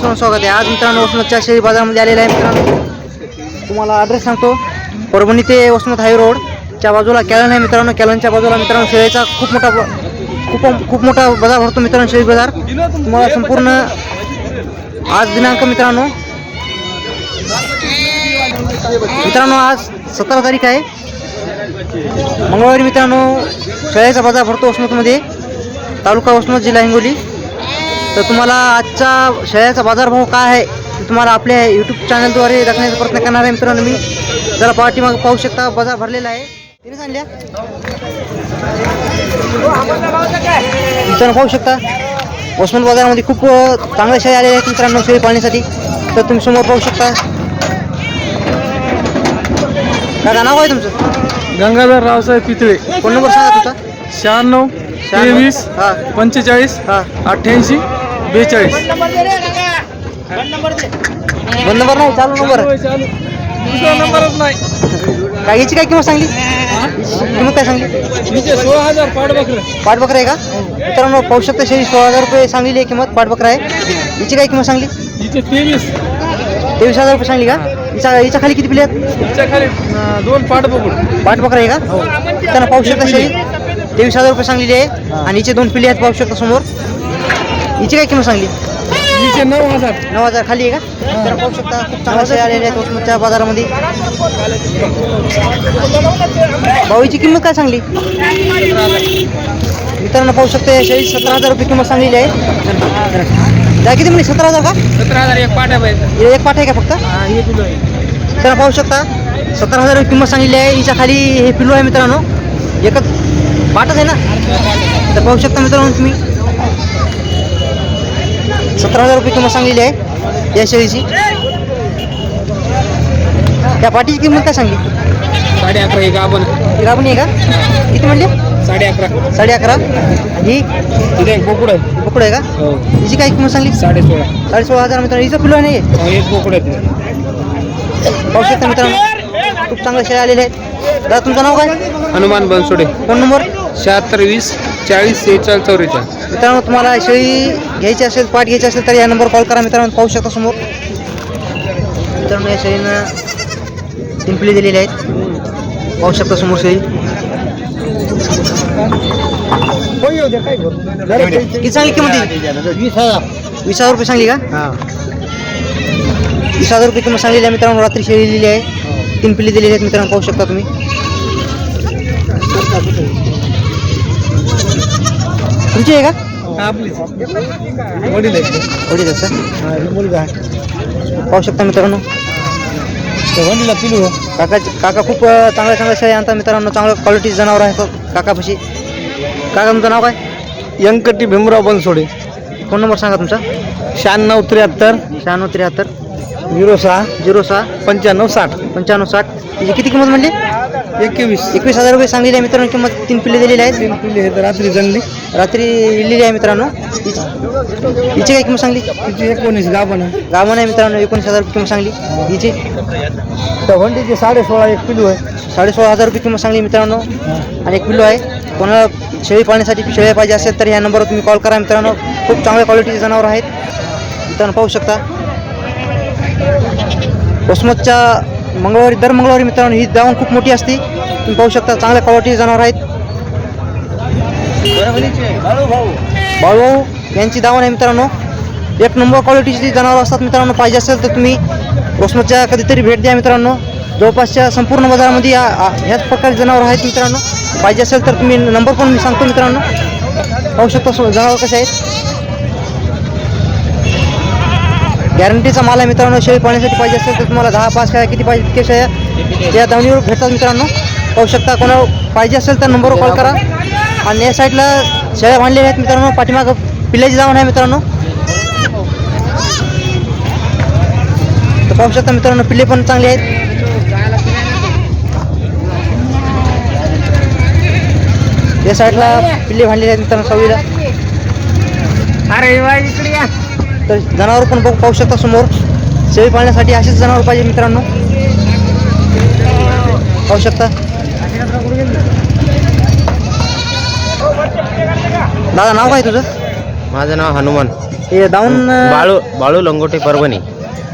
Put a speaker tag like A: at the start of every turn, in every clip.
A: मित्रांनो स्वागत आहे. आज मित्रांनो वसमतच्या शेळी बाजारामध्ये आलेला आहे मित्रांनो. तुम्हाला ॲड्रेस सांगतो. परभणी ते वसमत हाय रोडच्या बाजूला कॅलन आहे मित्रांनो. कॅलनच्या बाजूला मित्रांनो शेळीचा खूप मोठा खूप खूप मोठा बाजार भरतो मित्रांनो शेळी बाजार. तुम्हाला संपूर्ण आज दिनांक मित्रांनो. मित्रांनो आज सतरा तारीख आहे. मंगळवारी मित्रांनो शेळ्याचा बाजार भरतो वसमतमध्ये. तालुका वसमत जिल्हा हिंगोली. तर तुम्हाला आजचा शेळ्याचा बाजारभाव काय आहे ते तुम्हाला आपल्या यूट्यूब चॅनलद्वारे दाखवण्याचा प्रयत्न करणार आहे मित्रांनो मी. जरा पाठीमाग पाहू शकता बाजार भरलेला आहे. तिने सांगल्या मित्रांनो पाहू शकता वसमत बाजारामध्ये खूप चांगल्या शेळ्या आलेल्या आहेत मित्रांनो शेळी पाळण्यासाठी. तर तुम्ही समोर पाहू शकता. दादा नाव आहे तुमचं?
B: गंगाधर रावसाहेब पितळे.
A: फोन नंबर सांगा तुमचा?
B: शहाण्णव? तेवीस
A: हां.
B: पंचेचाळीस
A: हां.
B: अठ्ठ्याऐंशी बेचाळीस.
A: फोन नंबर नाही चालू नंबर.
B: दुसरा नंबरच नाही.
A: काय याची काय किंमत सांगली? किंमत काय सांगली?
B: सोळा हजार पाडबकरं
A: पाठबकरा आहे का? मित्रांनो पाहू शकता शेळी सोळा हजार रुपये सांगलेली आहे किंमत पाठबकरा आहे. हिची काय किंमत सांगली?
B: तेवीस.
A: तेवीस हजार रुपये सांगली का? हिच्या हिच्या खाली किती पिले आहेत?
B: खाली दोन पाडबकुड
A: पाठबकरा आहे का? मित्रांनो पाहू शकता शेळी तेवीस हजार रुपये सांगलेली आहे. आणि हिचे दोन पिले आहेत पाहू शकता समोर. हिची काय किंमत सांगली?
B: तिचे नऊ हजार.
A: नऊ हजार खाली आहे का? तर पाहू शकता खूप चांगल्या शेळ्या आलेल्या आहेत वसमतच्या बाजारामध्ये. भाऊची किंमत काय सांगली? मित्रांनो पाहू शकता या शेळी सतरा हजार रुपये किंमत सांगलेली आहे. जा किती म्हणे? सतरा हजार का?
B: सतरा हजार एक पाट्या पाहिजे.
A: हे एक पाठ आहे का फक्त? तर पाहू शकता सतरा हजार रुपये किंमत सांगलेली आहे. हिच्या खाली हे पिल्लू आहे मित्रांनो. एकच पाठच आहे ना? तर पाहू शकता मित्रांनो तुम्ही. सतरा हजार रुपये किंमत सांगलेली आहे. या शेळीची त्या पाठीची किंमत काय सांगली?
B: साडे अकरा एक आपण.
A: ही गाभणी आहे का किती म्हणली?
B: साडे अकरा.
A: साडे अकरा. ही?
B: तिथे एक बोकुड आहे.
A: बोकड आहे का?
B: हो.
A: हिची काय किंमत सांगली?
B: साडे सोळा.
A: साडे सोळा हजार मित्रांनो. हिचं आहे नाही
B: हो, एक बोकुड आहे.
A: पाहू शकता मित्रांनो. खूप चांगल्या शेळ्या आलेल्या आहेत. दादा तुमचं नाव काय?
B: हनुमान बनसोडे.
A: Phone number?
B: शहात्तर वीस चाळीस सेहेचाळीस चौवेचाळीस
A: मित्रांनो तुम्हाला शेळी घ्यायची असेल पाठ घ्यायची असेल तर या नंबरवर कॉल करा. मित्रांनो पाहू शकता समोर. मित्रांनो या शेळीनं तीन पिल्ले दिलेले आहेत. पाहू शकता समोर शेळी. किती चांगली किंमत आहे?
B: वीस हजार.
A: वीस हजार रुपये सांगली का? वीस हजार रुपये किंमत सांगलेली आहे मित्रांनो रात्री शेळी दिलेली आहे. तीन पिल्ले दिलेली आहेत मित्रांनो पाहू शकता तुम्ही. तुमची आहे का?
B: वडील आहे.
A: आहेत. पाहू शकता मित्रांनो.
B: वडीला पिलू
A: काका काका खूप अ, चांगल्या चांगल्या शेळ्या आणतात मित्रांनो. चांगल्या क्वालिटी जनावर आहेत काकापाशी. काका तुमचं नाव काय?
B: व्यंकटी भीमराव बनसोडे.
A: फोन नंबर सांगा तुमचा.
B: शहाण्णव त्र्याहत्तर.
A: शहाण्णव त्र्याहत्तर.
B: झिरो सहा.
A: झिरो सहा.
B: पंच्याण्णव साठ.
A: पंच्याण्णव साठ. हिची किती किंमत म्हणली?
B: एकवीस.
A: एकवीस हजार रुपये सांगलेली आहे मित्रांनो. किंमत तीन पिल्ले दिलेली आहेत.
B: तीन पिल्ले आहेत. रात्री जणली
A: रात्री लिहिलेली आहे मित्रांनो. हिची हिची काय किंमत सांगली?
B: तिची एकोणीस. गाभण
A: गावानं आहे मित्रांनो. एकोणीस हजार रुपये किंमत सांगली. हिची
B: साडे सोळा एक पिलू आहे.
A: साडे सोळा हजार रुपये किंमत सांगली मित्रांनो. आणि एक पिल्लू आहे. कोणाला शेळी पाळण्यासाठी शेळ्या पाहिजे असेल तर ह्या नंबरवर तुम्ही कॉल करा मित्रांनो. खूप चांगल्या क्वालिटीचे जनावर आहेत. मित्रांनो पाहू शकता. वसमतच्या मंगळवारी दर मंगळवारी मित्रांनो ही दावण खूप मोठी असते. तुम्ही पाहू शकता चांगल्या क्वालिटीचे जनावर आहेत. बाळूभाऊ यांची दावण आहे मित्रांनो. एक नंबर क्वालिटीची जनावर असतात मित्रांनो पाहिजे असेल तर तुम्ही वसमतच्या कधीतरी भेट द्या मित्रांनो. जवळपासच्या संपूर्ण बाजारामध्ये या ह्याच प्रकारचे जनावर आहेत मित्रांनो. पाहिजे असेल तर तुम्ही नंबर पण मी सांगतो मित्रांनो. पाहू शकता सो- जनावर कसे आहेत. गॅरंटीचा माल आहे मित्रांनो शेळी पाण्यासाठी पाहिजे असेल तर तुम्हाला दहा पाच काय किती पाहिजे तितके शेळ्या या दावणीवर भेटतात मित्रांनो. पाहू शकता कोणाला पाहिजे असेल तर नंबरवर कॉल करा. आणि या साईडला शेळ्या बांधलेल्या आहेत मित्रांनो पाठीमागं पिल्ल्याची जाऊन आहे मित्रांनो. तर पाहू शकता मित्रांनो पिल्ले पण चांगले आहेत. या साईडला पिल्ले भांडलेले आहेत मित्रांनो सवयीला
B: अरे इकडे या.
A: तर जनावर पण बघू पाहू शकता समोर. शेळी पाळण्यासाठी असेच जनावर पाहिजे मित्रांनो. पाहू शकता. दादा नाव काय तुझं?
B: माझं नाव हनुमान.
A: हे दाऊन
C: बाळू बाळू लंगोटे परभणी.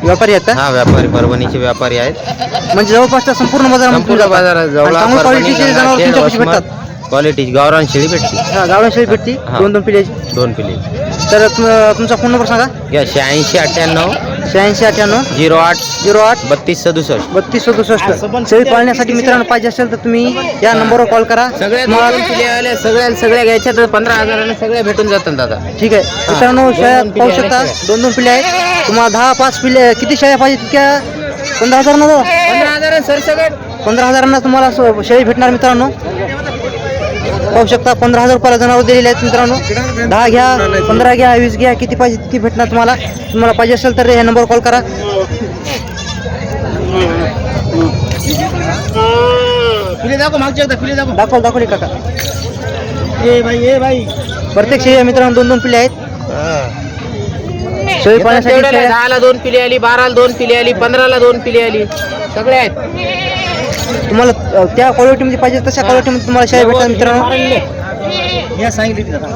A: व्यापारी आहेत का?
C: हा व्यापारी परभणीचे व्यापारी आहेत.
A: म्हणजे जवळपासच्या संपूर्ण बाजारामध्ये
C: संपूर्ण बाजारात जवळ
A: चांगल्या क्वालिटीचे जनावर तुमच्यापाशी भेटतात.
C: क्वालिटी गावरान शेळी भेटते.
A: हा गावडा शेळी भेटते?
C: हा.
A: दोन दोन पिढ्याची
C: दोन पिली.
A: तर तुम- तुमचा फोन नंबर सांगा.
C: या शहाऐंशी अठ्ठ्याण्णव
A: शहाऐंशी अठ्ठ्याण्णव
C: झिरो आठ
A: झिरो आठ
C: बत्तीस सदुसष्ट.
A: बत्तीस सदुसष्ट. शेळी पाळण्यासाठी मित्रांनो पाहिजे असेल तर तुम्ही या नंबरवर कॉल करा.
C: सगळ्या
A: तुम्हाला-
C: दोन पिल्या आल्या सगळ्या सगळ्या घ्यायच्या तर पंधरा हजाराने सगळ्या भेटून जातात दादा.
A: ठीक आहे. मित्रांनो
C: दोन
A: पाहू शकता.
C: आहेत.
A: दोन दोन पिढ्या आहेत. तुम्हाला दहा पाच पिढ्या किती शेळ्या पाहिजे तितक्या? पंधरा हजार ना दादा?
C: पंधरा हजार सर सगळं.
A: पंधरा हजारांना तुम्हाला स- शेळी भेटणार मित्रांनो. पाहू शकता पंधरा हजार रुपयाला जनावर दिलेले आहेत मित्रांनो. दहा घ्या पंधरा घ्या वीस घ्या किती पाहिजे किती भेटणार तुम्हाला. तुम्हाला पाहिजे असेल तर ह्या नंबरवर कॉल करा.
B: पिले दाखव मागच्या एकदा पिले दाखव.
A: दाखव दाखवले काका.
B: ए भाई ए भाई.
A: प्रत्येक शेळी मित्रांनो दोन दोन पिल्ले आहेत.
C: तेवढ्याला
A: शेळ्या-
C: दहाला दोन पिली आली बाराला दोन पिली आली पंधराला दोन पिली आली. सगळे आहेत.
A: तुम्हाला अ, त्या क्वालिटीमध्ये पाहिजे तशा क्वालिटीमध्ये तुम्हाला शेळ्या भेटतात मित्रांनो.
B: या सांगितली दादा.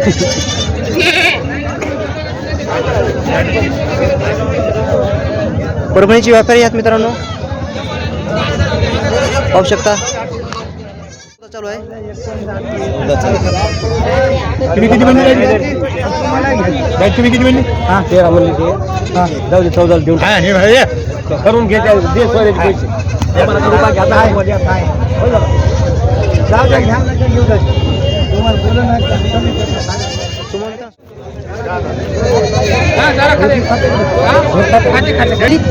A: परभणीचे व्यापारी आहेत मित्रांनो. पाहू शकता. चालू आहे
B: तुम्ही किती म्हणले बाईक तुम्ही किती म्हणले हा तेरा म्हणले ते हा. जाऊ दे चौदा देऊन हा हे भाई करून घे दे सोयरे पैसे. हे. मला रुपया घ्या आहे मध्ये आता आहे हो. झालं. जाऊ द्या घ्या घेऊ द्या. तुम्हाला बोलू नका.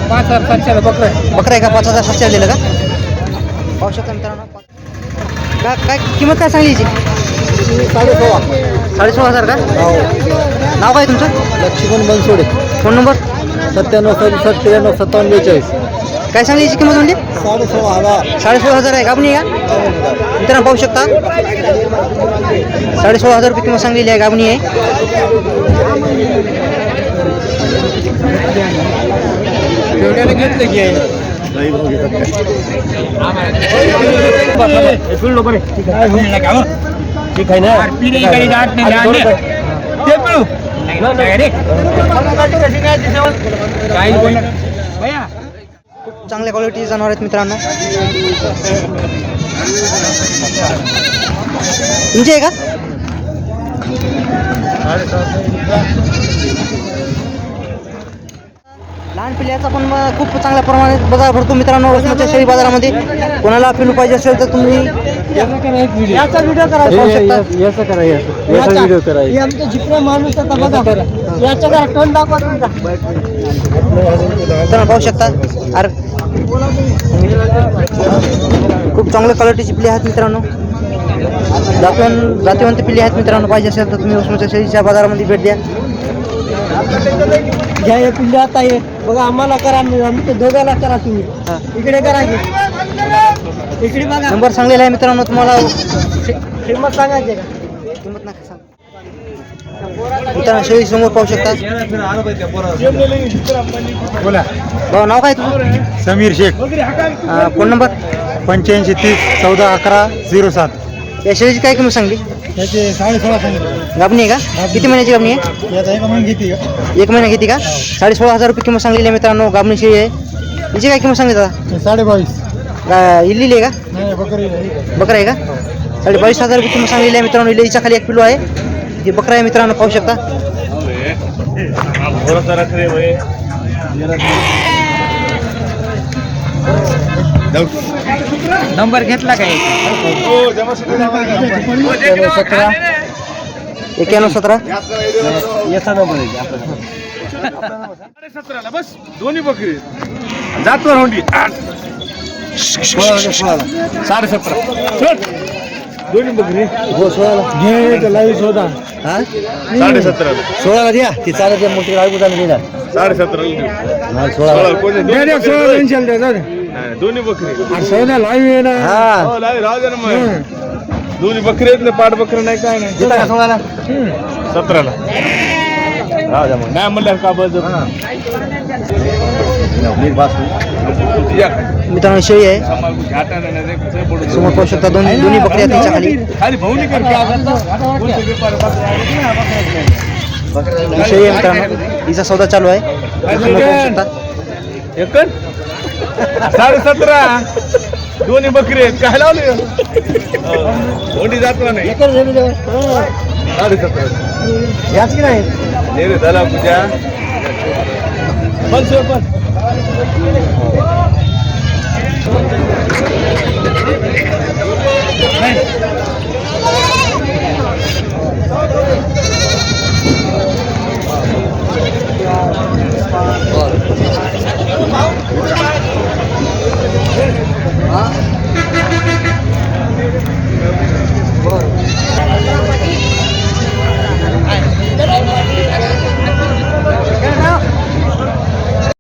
A: हज़ार सातशे बकरा आहे का पाच हज़ार सातशे दिलं का? मित्रांनो का काय किंमत काय सांगली याची?
B: साडेसोळा
A: साडेसोळा हजार का? नाव काय तुमचं?
B: लक्ष्मण बनसोडे.
A: Phone number?
B: सत्त्याण्णव सदुसष्ट त्र्याण्णव सत्तावन्न बेचाळीस.
A: काय सांगली याची किंमत म्हणजे
B: साडेसोळा हजार.
A: साडेसोळा हजार आहे का आपण का? मित्रांनो पाहू शकता? साडेसोळा हजार रुपये किंमत सांगलेली आहे गाबणी आहे.
B: घेतलं की ठीक आहे. ना?
A: खूप चांगल्या क्वालिटी जनावर आहेत मित्रांनो. तुमचे आहे का? लहान पिल्ल्याचा पण खूप चांगल्या प्रमाणात बाजार भरतो मित्रांनो वसमतच्या शेळी बाजारामध्ये. कोणाला पिलू पाहिजे असेल तर तुम्ही याचा व्हिडिओ करा पाहू शकता.
B: याचा करा याचा याचा व्हिडिओ करा
A: आमचा जिकडे माणूस आता बघा याचा करा. टोन दाखवा तुमचा. मित्रांनो पाहू शकता. अरे. खूप चांगल्या क्वालिटीची पिल्ली आहेत मित्रांनो. जातीवंत जातीवंत आहेत मित्रांनो पाहिजे असेल तर तुम्ही उस्माच्या शेळीच्या बाजारामध्ये भेट द्या.
B: घ्या या पिल्ले आता ये बघा आम्हाला करा आमच्या दोघाला करा तुम्ही. इकडे करा की. इकडे बघा.
A: नंबर सांगलेला आहे मित्रांनो तुम्हाला.
B: किंमत सांगायची का?
A: किंमत नका सांग. मित्रांनो शेळी समोर पाहू शकता.
B: बोला.
A: भाऊ नाव काय तुझं
B: समीर शेख.
A: Phone number?
B: पंच्याऐंशी तीस चौदा अकरा झिरो सात.
A: या शेळीची काय किंमत सांगली?
B: त्याचे सांगितलं.
A: गाबणी आहे का? किती महिन्याची गाबणी आहे?
B: याचा एक म्हणून घेते. का
A: एक महिना घेते का? साडे सोळा हजार रुपये किंमत सांगलेली आहे मित्रांनो गाबणी शेळी आहे. हिची काय किंमत सांगली दादा?
B: साडे बावीस.
A: गा- इल्लेली आहे का?
B: नाही बकरी
A: बकरा आहे का? साडे बावीस हजार रुपये किंमत सांगलेली आहे मित्रांनो इल्लीच्या खाली एक किलो आहे. ही बकरा आहे मित्रांनो पाहू शकता.
C: नंबर घेतला काय
B: सतरा.
A: एक्याण्णव सतरा.
B: याचा नंबर आहे
D: सतराला बस. दोन्ही बकरी. जातवर होंडी साडे सतरा दोन्ही बकरी.
B: हो सोळाला. घे लाईव्ह शोधा.
A: हा?
D: साडे सतराला
B: सोळाला द्या. ती चालत मोठी रायगुडा देणार.
D: साडे सतराला
B: सोळा सोळा
D: दोन्ही बकरी
B: लाईव्ह आहे ना
A: हा
D: हो, लावी, राहू दे ना मग दोन्ही बकरी आहेत ना पाठ बकरी नाही काय नाही
A: देता का सोळाला
D: सतराला राहू द्या मग नाही म्हणल्यावर का बस
A: मित्रांनो शेळी आहे समोर पाहू शकता दोन्ही दोन्ही खाली
D: खाली भाऊनी
A: विषयी आहे मित्रांनो हिचा सौदा चालू आहे तुम्ही पाहू शकता
D: एकच साडे सतरा दोन्ही बकरी आहेत. काय लावले? कोणी जात नाही. साडे सतरा
B: याच की नाही?
D: दे रे झाला पूजा. पण सो पण